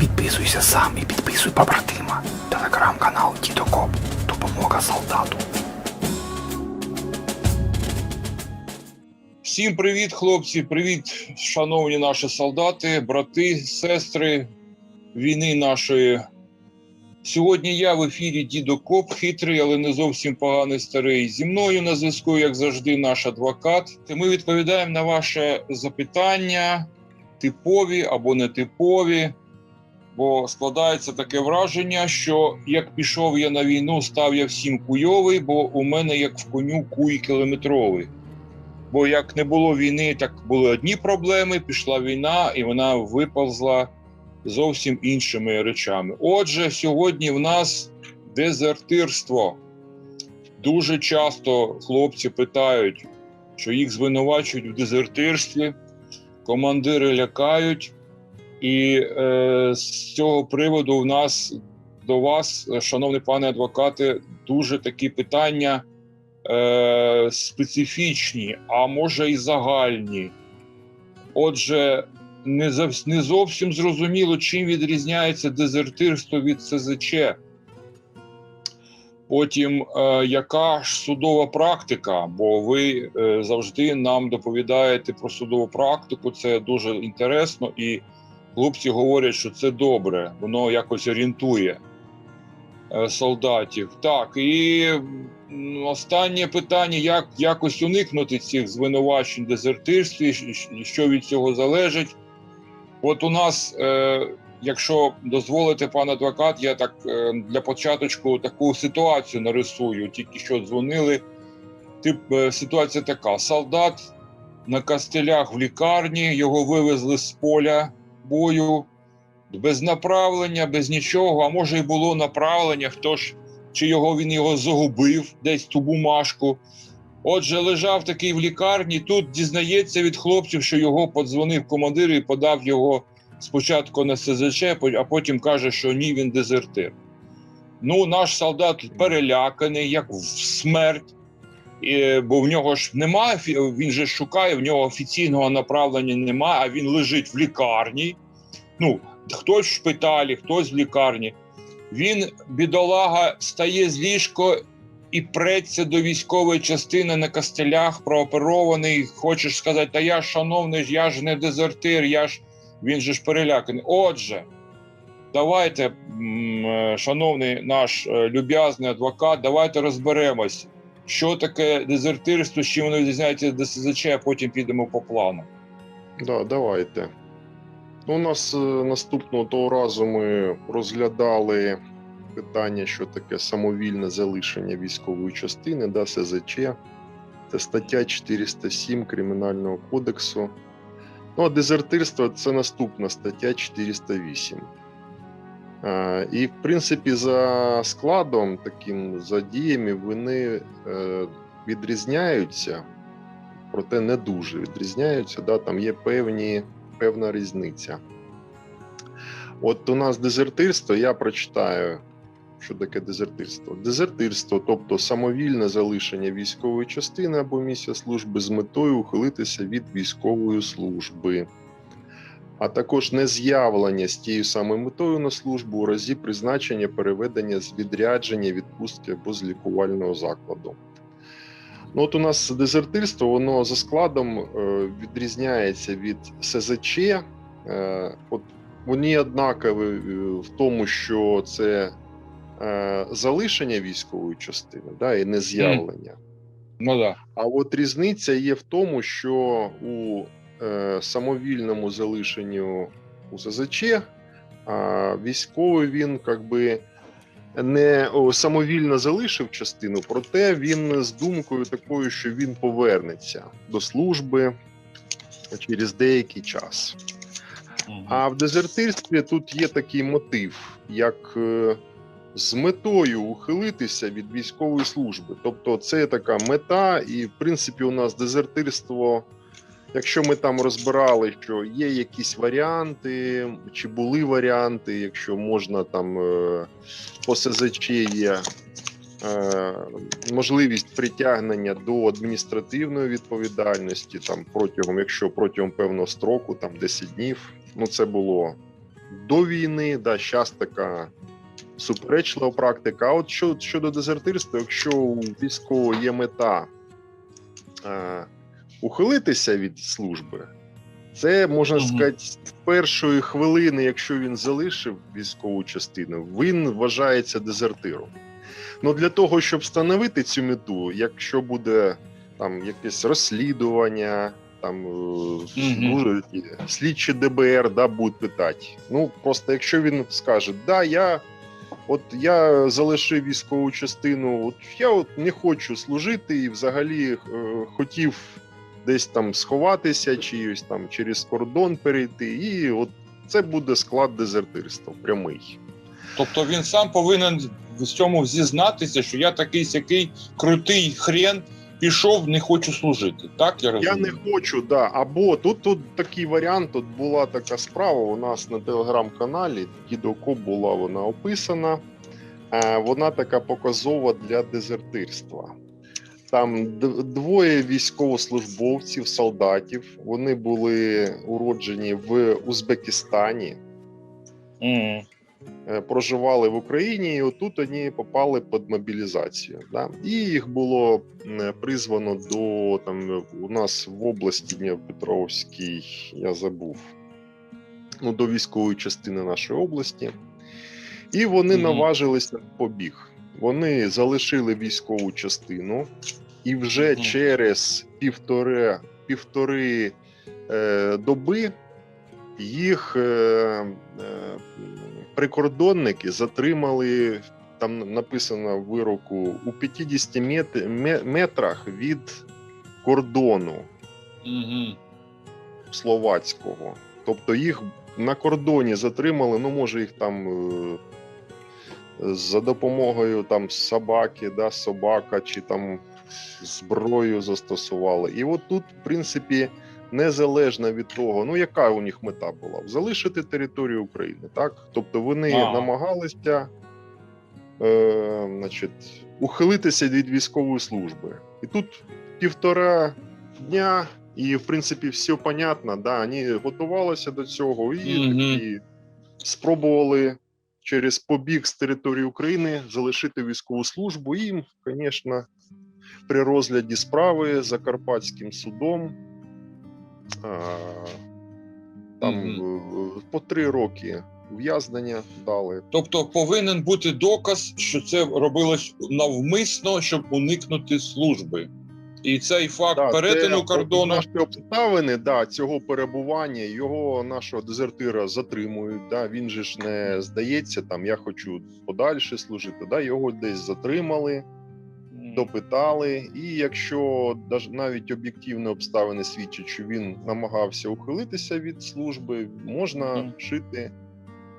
Підписуйся сам і підписуй побратима. Телеграм-канал Дідокоп. Допомога солдату. Всім привіт, хлопці! Привіт, шановні наші солдати, брати, сестри війни нашої. Сьогодні я в ефірі Дідо Коп, хитрий, але не зовсім поганий старий. Зі мною на зв'язку, як завжди, наш адвокат. Ми відповідаємо на ваше запитання, типові або нетипові. Бо складається таке враження, що як пішов я на війну, став я всім куйовий, бо у мене як в коню куй кілометровий. Бо як не було війни, так були одні проблеми. Пішла війна, і вона виповзла зовсім іншими речами. Отже, сьогодні в нас дезертирство. Дуже часто хлопці питають, що їх звинувачують в дезертирстві, командири лякають. І е, з цього приводу в нас до вас, шановний пане адвокате, дуже такі питання е, специфічні, а може і загальні. Отже, не зовсім зрозуміло, чим відрізняється дезертирство від СЗЧ. Потім, е, яка ж судова практика? Бо ви е, завжди нам доповідаєте про судову практику, це дуже інтересно, і хлопці говорять, що це добре, воно якось орієнтує е, солдатів. Так, і останнє питання: як якось уникнути цих звинувачень дезертирстві, що від цього залежить? От у нас, якщо дозволите, пан адвокат, я так е, для початочку таку ситуацію нарисую. Тільки що дзвонили. Тип е, ситуація така: солдат на кастелях в лікарні, його вивезли з поля бою без направлення, без нічого. А може, і було направлення, хто ж чи його він його загубив, десь ту бумажку. Отже, лежав такий в лікарні. Тут дізнається від хлопців, що його подзвонив командир і подав його спочатку на СЗЧ, а потім каже, що ні, він дезертир. Ну, наш солдат переляканий, як в смерть. І, бо в нього ж немає, він же шукає, в нього офіційного направлення немає, а він лежить в лікарні. Ну, хтось в шпиталі, хтось в лікарні. Він, бідолага, стає з ліжко і преться до військової частини на костелях, прооперований. Хочеш сказати, та я шановний, я ж не дезертир, я ж він же ж переляканий. Отже, давайте, е, шановний наш е, люб'язний адвокат, давайте розберемось, що таке дезертирство, з чим воно відрізняється від ДСЗЧ, а потім підемо по плану. Да, давайте. Ну, у нас е, наступного того разу ми розглядали питання, що таке самовільне залишення військової частини, да, СЗЧ. Це стаття 407 Кримінального кодексу. Ну, а дезертирство це наступна стаття 408. Е, І, в принципі, за складом, таким за діями, вони е, відрізняються, проте не дуже відрізняються. Да? Там є певні, певна різниця. От у нас дезертирство, я прочитаю, що таке дезертирство. Дезертирство, тобто самовільне залишення військової частини або місця служби з метою ухилитися від військової служби, а також нез'явлення з тією самою метою на службу у разі призначення переведення з відрядження, відпустки або з лікувального закладу. Ну, от у нас дезертирство, воно за складом е, відрізняється від СЗЧ. Е, от вони однакові е, в тому, що це е, залишення військової частини, да, і нез'явлення. Ну да. А от різниця є в тому, що у е, самовільному залишенні у СЗЧ а, військовий він якби не о, самовільно залишив частину, проте він з думкою такою, що він повернеться до служби через деякий час. А в дезертирстві тут є такий мотив, як е, з метою ухилитися від військової служби. Тобто, це така мета, і в принципі, у нас дезертирство. Якщо ми там розбирали, що є якісь варіанти, чи були варіанти, якщо можна там е, по СЗЧ є е, можливість притягнення до адміністративної відповідальності, там протягом, якщо протягом певного строку, там 10 днів, Ну, це було до війни, да, зараз така суперечлива практика. А от що, щодо дезертирства, якщо у військового є мета е, ухилитися від служби, це можна Мгм. сказати, з першої хвилини, якщо він залишив військову частину, він вважається дезертиром. Ну для того, щоб встановити цю мету, якщо буде там якесь розслідування, там дуже слідчі ДБР да, будуть питати. Ну просто якщо він скаже, да, я. От я залишив військову частину, от я от не хочу служити і взагалі е, хотів десь там сховатися, чи ось там через кордон перейти, і от це буде склад дезертирства прямий. Тобто він сам повинен в цьому зізнатися, що я такий сякий крутий хрен пішов, не хочу служити. Так я Я не хочу, да. Або тут, тут такий варіант, тут була така справа. У нас на телеграм-каналі Кідоко була вона описана. Е, Вона така показова для дезертирства. Там двоє військовослужбовців, солдатів. Вони були уроджені в Узбекистані, Мгм. Е, проживали в Україні, і отут вони попали під мобілізацію. Да? І їх було призвано до там у нас в області Дніпропетровській, я забув. Ну, до військової частини нашої області. І вони Мгм. наважилися на побіг. Вони залишили військову частину, і вже Мгм. через півтори, півтори е, доби їх е, е, прикордонники затримали. Там написано в вироку у 50 метрах від кордону Мгм. словацького. Тобто їх на кордоні затримали, ну може їх там е, за допомогою там собаки, да, собака чи там зброю застосували. І от тут, в принципі, незалежно від того, ну яка у них мета була? Залишити територію України, так? Тобто вони Ага. намагалися е, значить, ухилитися від військової служби. І тут півтора дня, і в принципі все понятно, да, вони готувалися до цього і Мгм. такі спробували через побіг з території України залишити військову службу. І їм, звісно, при розгляді справи Закарпатським судом а, там е, по три роки ув'язнення дали. Тобто повинен бути доказ, що це робилось навмисно, щоб уникнути служби. І цей факт Да, перетину це кордону. Наші обставини да, цього перебування, його нашого дезертира затримують. Да, він же ж не здається, там я хочу подальше служити. Да, його десь затримали, допитали. І якщо навіть об'єктивні обставини свідчать, що він намагався ухилитися від служби, можна шити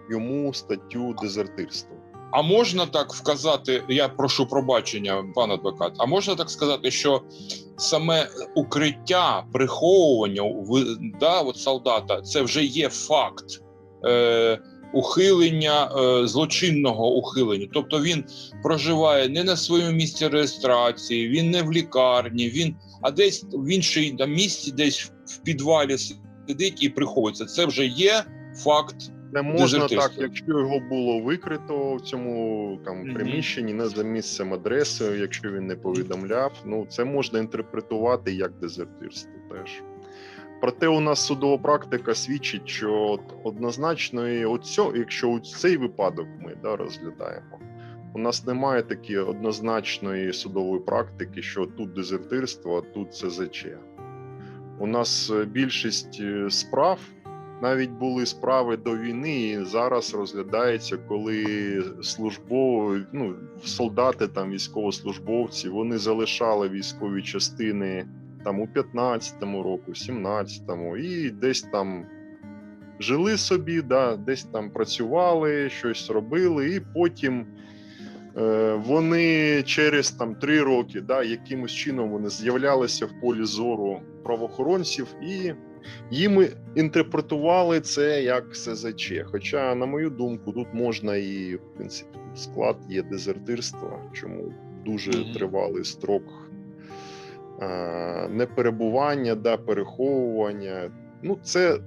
йому статтю дезертирства. А можна так вказати, я прошу пробачення, пан адвокат, а можна так сказати, що саме укриття, приховування в, да, от солдата це вже є факт е, ухилення, е, злочинного ухилення. Тобто він проживає не на своєму місці реєстрації, він не в лікарні, він, а десь в іншій там, місці, десь в підвалі сидить і приховується. Це вже є факт. Не можна так, якщо його було викрито в цьому там приміщенні, не за місцем адресою, якщо він не повідомляв, ну це можна інтерпретувати як дезертирство теж. Проте у нас судова практика свідчить, що однозначно, і оцьо, якщо у цей випадок ми да, розглядаємо, у нас немає такої однозначної судової практики, що тут дезертирство, а тут СЗЧ. У нас е, більшість е, справ навіть були справи до війни, і зараз розглядається, коли службові, ну, солдати, там, військовослужбовці, вони залишали військові частини там у 15-му року, 17-му, і десь там жили собі, да, десь там працювали, щось робили, і потім. е, Вони через там три роки, да, якимось чином вони з'являлися в полі зору правоохоронців, і їм інтерпретували це як СЗЧ. Хоча, на мою думку, тут можна і в принципі склад є дезертирства, чому дуже тривалий строк неперебування, да, переховування. Ну, це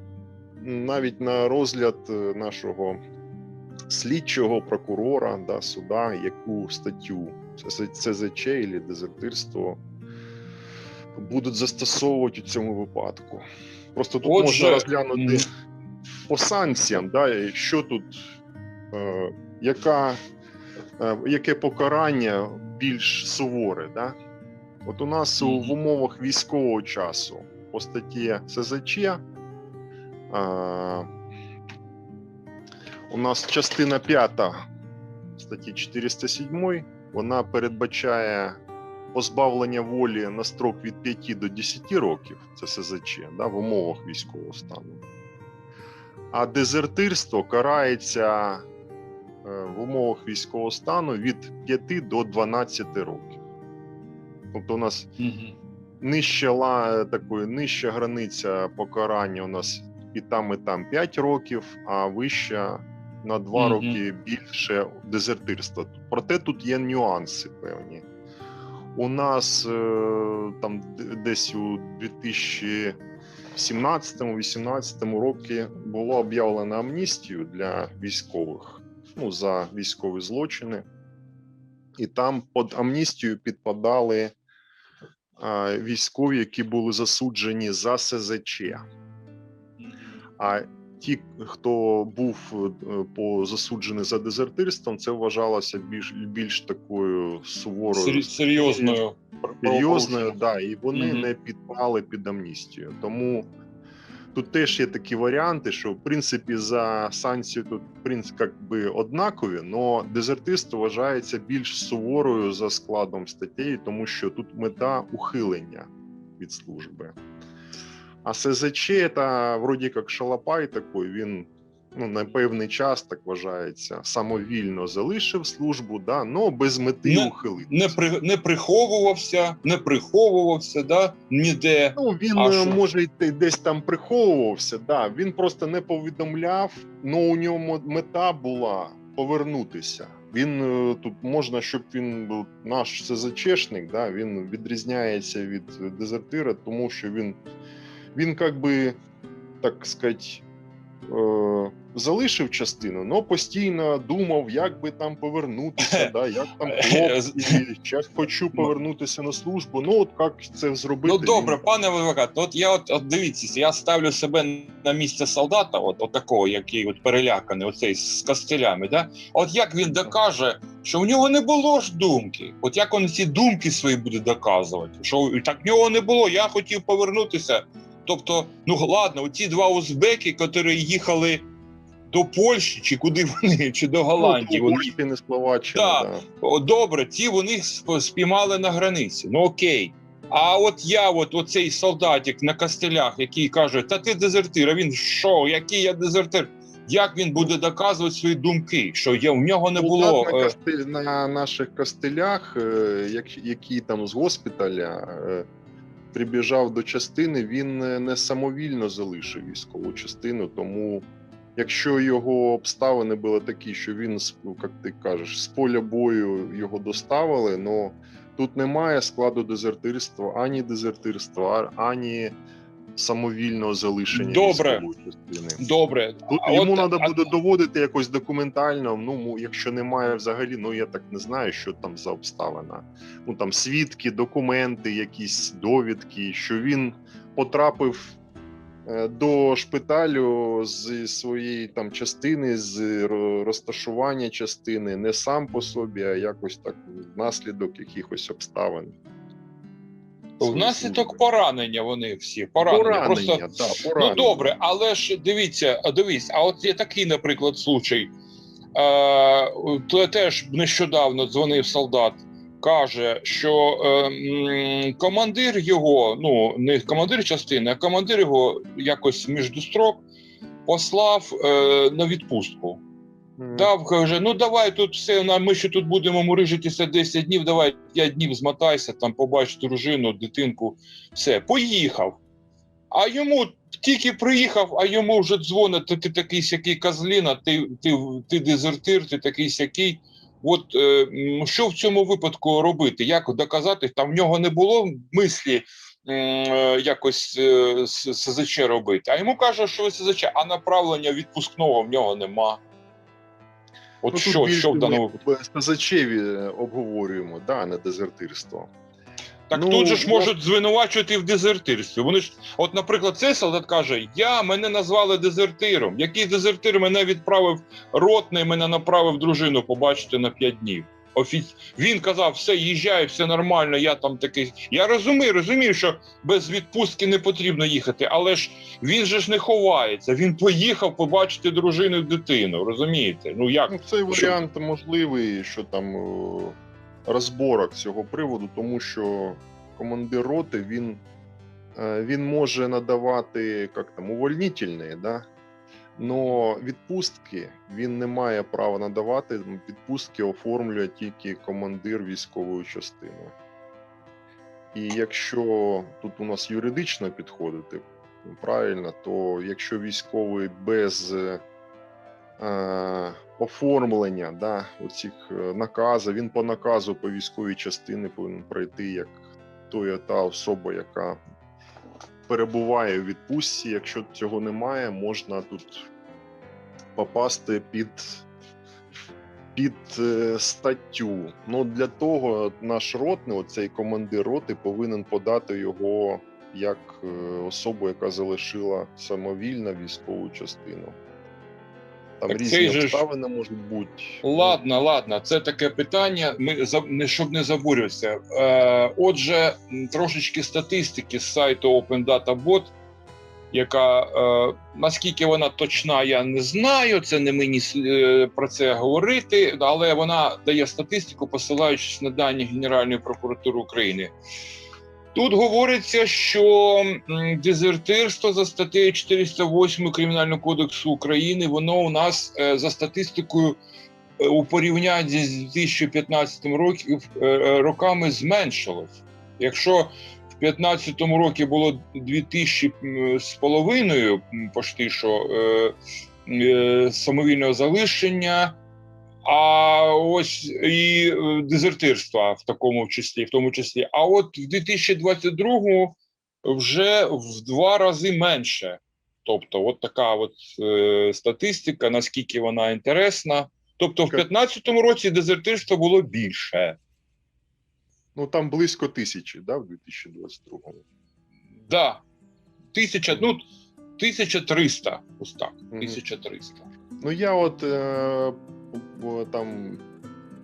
навіть на розгляд е, нашого слідчого прокурора да, суда, яку статтю ЦЗЧ і дезертирство будуть застосовувати у цьому випадку. Просто тут Отже, можна розглянути по санкціям, да, що тут, е, яка, е, яке покарання більш суворе. Да? От у нас Мгм. в умовах військового часу по статті СЗЧ е, у нас частина 5 статті 407 вона передбачає позбавлення волі на строк від 5 до 10 років, це СЗЧ, да, в умовах військового стану. А дезертирство карається е, в умовах військового стану від 5 до 12 років. Тобто у нас Мгм. нижча, ла- такої, нижча границя покарання у нас і там, і там 5 років, а вища на 2 Мгм. роки більше дезертирства. Проте тут є нюанси певні. У нас е, там десь у 2017-2018 році було об'явлено амністію для військових ну, за військові злочини. І там під амністію підпадали а, військові, які були засуджені за СЗЧ. А ті, хто був е, по засуджений за дезертирством, це вважалося більш більш такою суворою серйозною серйозною, да, і вони Мгм. не підпали під амністію. Тому тут теж є такі варіанти, що в принципі за санкції тут в принципі, як би однакові, але дезертирство вважається більш суворою за складом статей, тому що тут мета ухилення від служби. А СЗЧ це вроді як шалапай такий, він ну, на певний час так вважається, самовільно залишив службу, да, но без мети Не- ухилитися. не, при, не приховувався, не приховувався, да, ніде. Ну, він А е, може й те- десь там приховувався, да. він просто не повідомляв, але у ньому мета була повернутися. Він е, тут можна, щоб він був наш СЗЧшник, да, він відрізняється від дезертира, тому що він, він як би, так сказати, е, залишив частину, але постійно думав, як би там повернутися, да, як там хлопці, чи хочу повернутися на службу. Ну, от як це зробити? Ну добре, він- пане адвокат, от я от, от дивіться, я ставлю себе на місце солдата, от, от такого, який от переляканий, оцей з кастелями. Да? От як він докаже, що в нього не було ж думки? От як він ці думки свої буде доказувати? Що так в нього не було, я хотів повернутися. Тобто, ну ладно, оці два узбеки, які їхали до Польщі, чи куди вони, чи до Голландії, Ну, вони Польщі, не Словаччина, Да. да. Добре, ті вони сп- спіймали на границі. Ну окей. А от я, от оцей солдатик на костелях, який каже: Та ти дезертир, а він що, який я дезертир? Як він буде доказувати свої думки? Що я, в нього не було. Солдат на, е, костель, на наших костелях, е, як, який там з госпіталя е, прибіжав до частини, він не не самовільно залишив військову частину. Тому, якщо його обставини були такі, що він, ну, як ти кажеш, з поля бою його доставили, але тут немає складу дезертирства, ані дезертирства, ані самовільного залишення Добре. частини. Добре. А йому треба а- буде доводити якось документально. Ну якщо немає взагалі, ну я так не знаю, що там за обставина. Ну там свідки, документи, якісь довідки, що він потрапив е, до шпиталю з своєї там частини, з розташування частини, не сам по собі, а якось так внаслідок якихось обставин. Внаслідок поранення вони всі. Поранення. Поранення, Просто да, поранення. Ну добре, але ж дивіться, дивись, а от є такий, наприклад, случай. Е, теж нещодавно дзвонив солдат, каже, що е, командир його, ну не командир частини, а командир його якось між строк послав е, на відпустку. Дав, каже, ну давай тут все, ми ще тут будемо мурижитися 10 днів, давай 5 днів змотайся, там побач дружину, дитинку, все, поїхав. А йому тільки приїхав, а йому вже дзвонить, ти, ти такий сякий козліна, ти, ти, ти дезертир, ти такий сякий. От е, що в цьому випадку робити? Як доказати? Там в нього не було мислі е, якось е, СЗЧ робити. А йому каже, що ви СЗЧ, а направлення відпускного в нього нема. От Ну, що, що в даному? СЗЧеві обговорюємо, да, не дезертирство. Так Ну, тут же ж я- можуть звинувачувати в дезертирстві. Вони ж, от, наприклад, цей солдат каже: Я мене назвали дезертиром. Який дезертир мене відправив ротний, мене направив дружину побачити на 5 днів. Офіц... Він казав, все, їжджай, все нормально, я там такий. Я розумію, розумію, що без відпустки не потрібно їхати, але ж він же ж не ховається. Він поїхав побачити дружину і дитину. Розумієте? Ну як? Ну, цей варіант можливий, що там е, розборок цього приводу, тому що командир роти він, е, він може надавати як там, увольнительні, да? Но відпустки він не має права надавати. Відпустки оформлює тільки командир військової частини. І якщо тут у нас юридично підходити правильно, то якщо військовий без е, е, оформлення да, оцих е, наказів, він по наказу по військовій частини повинен пройти як той та особа, яка перебуває у відпустці. Якщо цього немає, можна тут попасти під, під е, статтю. Ну для того наш ротний, оцей командир роти, повинен подати його як е, особу, яка залишила самовільно військову частину. Там Так різні же обставини можуть бути. Ладно, ладно, це таке питання. Ми не щоб не забурюватися. Е, отже, трошечки статистики з сайту Open Data Bot, яка е, наскільки вона точна, я не знаю. Це не мені е, про це говорити, але вона дає статистику, посилаючись на дані Генеральної прокуратури України. Тут говориться, що дезертирство за статтею 408 Кримінального кодексу України, воно у нас е, за статистикою е, у порівнянні з 2015 років, е, роками зменшилось. Якщо в 2015 році було 2000 м, з половиною, почти що самовільного залишення, а ось і е, дезертирства в такому числі, в тому числі. А от в 2022 вже в два рази менше. Тобто, от така от е, статистика, наскільки вона інтересна. Тобто, в 2015 році дезертирства було більше. Ну там близько тисячі, да, в 2022 Да. Тисяча, ну, 1300, ось так. 1300. Ну я от е, там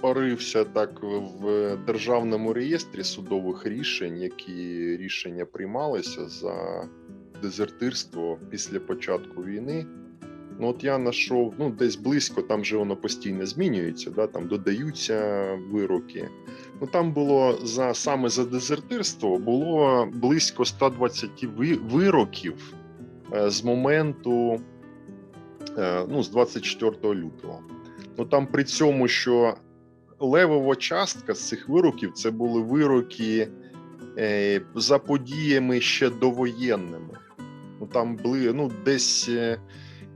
порився так в державному реєстрі судових рішень, які рішення приймалися за дезертирство після початку війни. Ну, от я знайшов ну, десь близько, там же воно постійно змінюється, да, там додаються вироки. Ну там було за саме за дезертирство було близько 120 вироків е, з моменту е, ну, з 24 лютого. Ну там при цьому, що левова частка з цих вироків це були вироки е, за подіями ще довоєнними. Ну там були ну, десь е,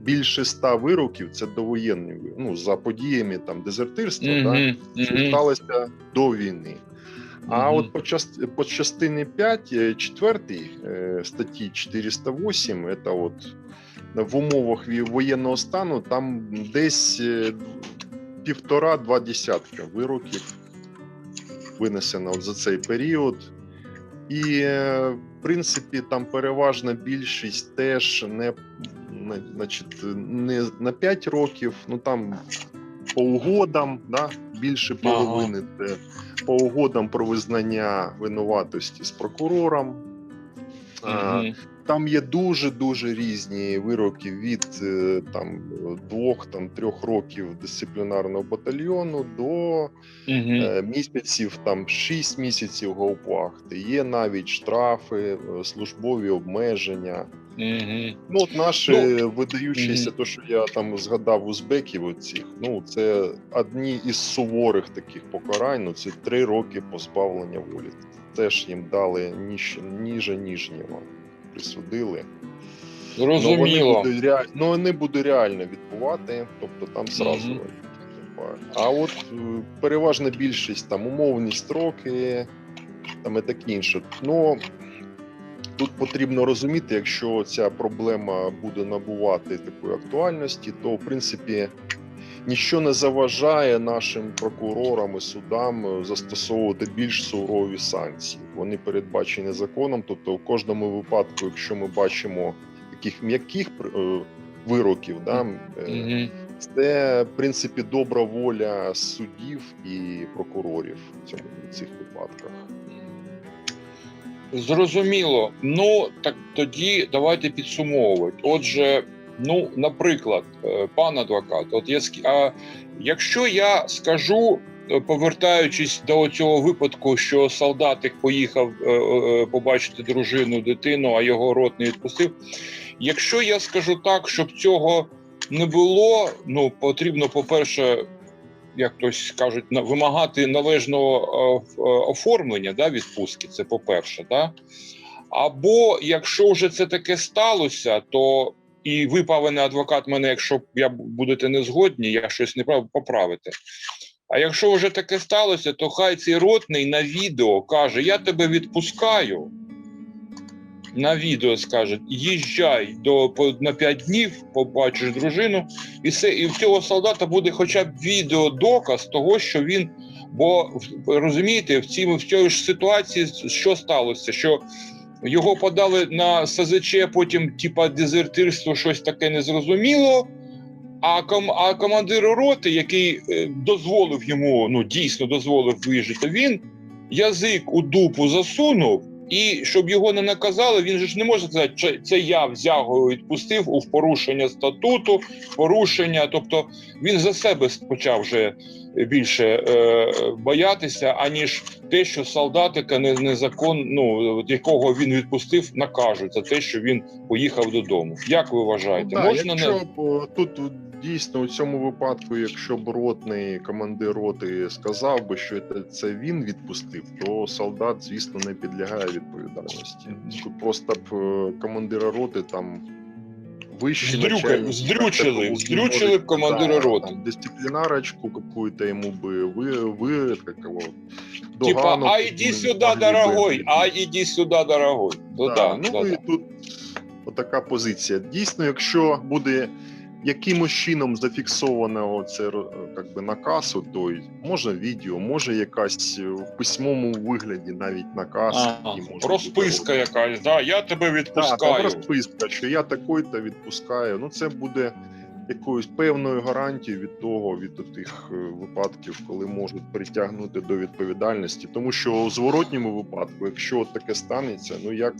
більше ста вироків це довоєнні ну, за подіями там дезертирства, да, Мгм, що мгм, сталося до війни. А мгм. от по, част... по частині 5, е, 4 е, статті 408, це от в умовах воєнного стану, там десь е, півтора-два десятка вироків винесено за цей період. І, е, в принципі, там переважна більшість теж не, значить, не на 5 років, ну там по угодам, да, більше половини це по угодам про визнання винуватості з прокурором. А, Мгм. Там є дуже дуже різні вироки від е, там двох там трьох років дисциплінарного батальйону до е, місяців, там 6 місяців гаупвахти. Є навіть штрафи, е, службові обмеження. Мгм. Ну, от наші Ну, видаючіся, мгм. то що я там згадав узбеків, оцих, ну це одні із суворих таких покарань. Ну це три роки позбавлення волі. Теж їм дали ніж, ніже ніжнього присудили. Ну, вони Зрозуміло. реаль... ну, вони будуть реально відбувати, тобто там сразу. Мгм. А от е, переважна більшість там умовні строки, там і таке інше. Ну тут потрібно розуміти, якщо ця проблема буде набувати такої актуальності, то в принципі ніщо не заважає нашим прокурорам і судам е, застосовувати більш сурові санкції. Вони передбачені законом. Тобто, в кожному випадку, якщо ми бачимо таких м'яких е, вироків, да, е, це в принципі добра воля суддів і прокурорів в цьому в цих випадках. Зрозуміло. Ну так тоді давайте підсумовувати. Отже, ну, наприклад, е, пан адвокат, от я а якщо я скажу, е, повертаючись до цього випадку, що солдатик поїхав е, побачити дружину, дитину, а його рот не відпустив. Якщо я скажу так, щоб цього не було, ну потрібно, по-перше, як хтось кажуть, вимагати належного оформлення да, відпустки, це по-перше, да? або якщо вже це таке сталося, то і ви, пане адвокат, мене, якщо я будете не згодні, я щось не прав, поправите. А якщо вже таке сталося, то хай цей ротний на відео каже: Я тебе відпускаю. На відео скаже: їжджай до по- на 5 днів, побачиш дружину, і все, і в цього солдата буде хоча б відеодоказ того, що він. Бо розумієте, в цій в цій ж ситуації що сталося? Що його подали на СЗЧ, потім, типа, дезертирство, щось таке незрозуміло. А, ком, а командир роти, який е, дозволив йому, ну дійсно дозволив виїжджати, він язик у дупу засунув, і щоб його не наказали, він же ж не може сказати, що це я взяв його і відпустив у порушення статуту, порушення. Тобто він за себе почав вже більше е, боятися, аніж те, що солдатика не, незакон, ну якого він відпустив, накажуть за те, що він поїхав додому. Як ви вважаєте? Ну, Можна якщо не б тут дійсно у цьому випадку, якщо б ротний командир роти сказав би, що це, це він відпустив, то солдат, звісно, не підлягає відповідальності. Тут просто б е, командира роти там. Вищі Здрюка- здрючили, здрючили б командира да, роти. там, Дисциплінарочку какую-то йому би ви, ви как его, типа, а могли би. дорогой, а иди сюди, дорогой. Ну Да, да, ну да, і да. тут отака позиція. Дійсно, якщо буде якимось чином зафіксовано це как би, наказ, то може відео, може якась е, в письмовому вигляді навіть наказ. Який розписка бути. якась, да, я тебе Так, там розписка, що я такий-то відпускаю. Ну це буде якоюсь певною гарантією від того, від тих е, випадків, коли можуть притягнути до відповідальності. Тому що у зворотньому випадку, якщо таке станеться, ну як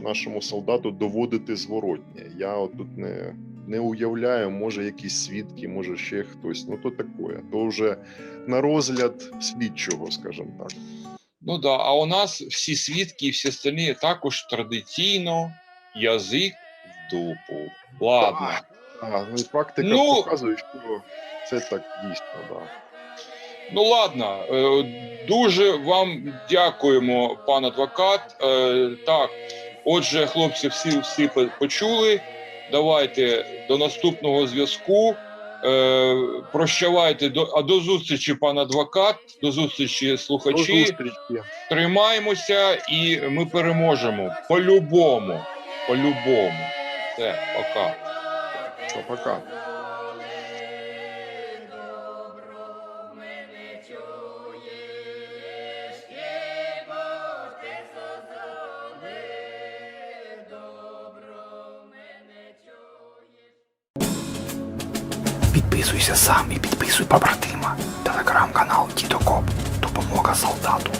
нашому солдату доводити зворотнє? Я отут не, не уявляю, може якісь свідки, може ще хтось. Ну то таке. То вже на розгляд слідчого, скажімо так. Ну да, а у нас всі свідки і всі остальні також традиційно язик в дупу. Ладно. А, ну практика Ну- показує, що це так дійсно, да. Ну ладно, е, дуже вам дякуємо, пан адвокат. Е, Так, отже, хлопці, всі всі почули. Давайте до наступного зв'язку. Е, Прощавайте до а до зустрічі, пан адвокат. До зустрічі, До зустрічі. Тримаємося і ми переможемо. По-любому. По-любому. Все, пока. Пока. Сам і підписуй побратима. Телеграм-канал Дідокоп. Допомога солдату.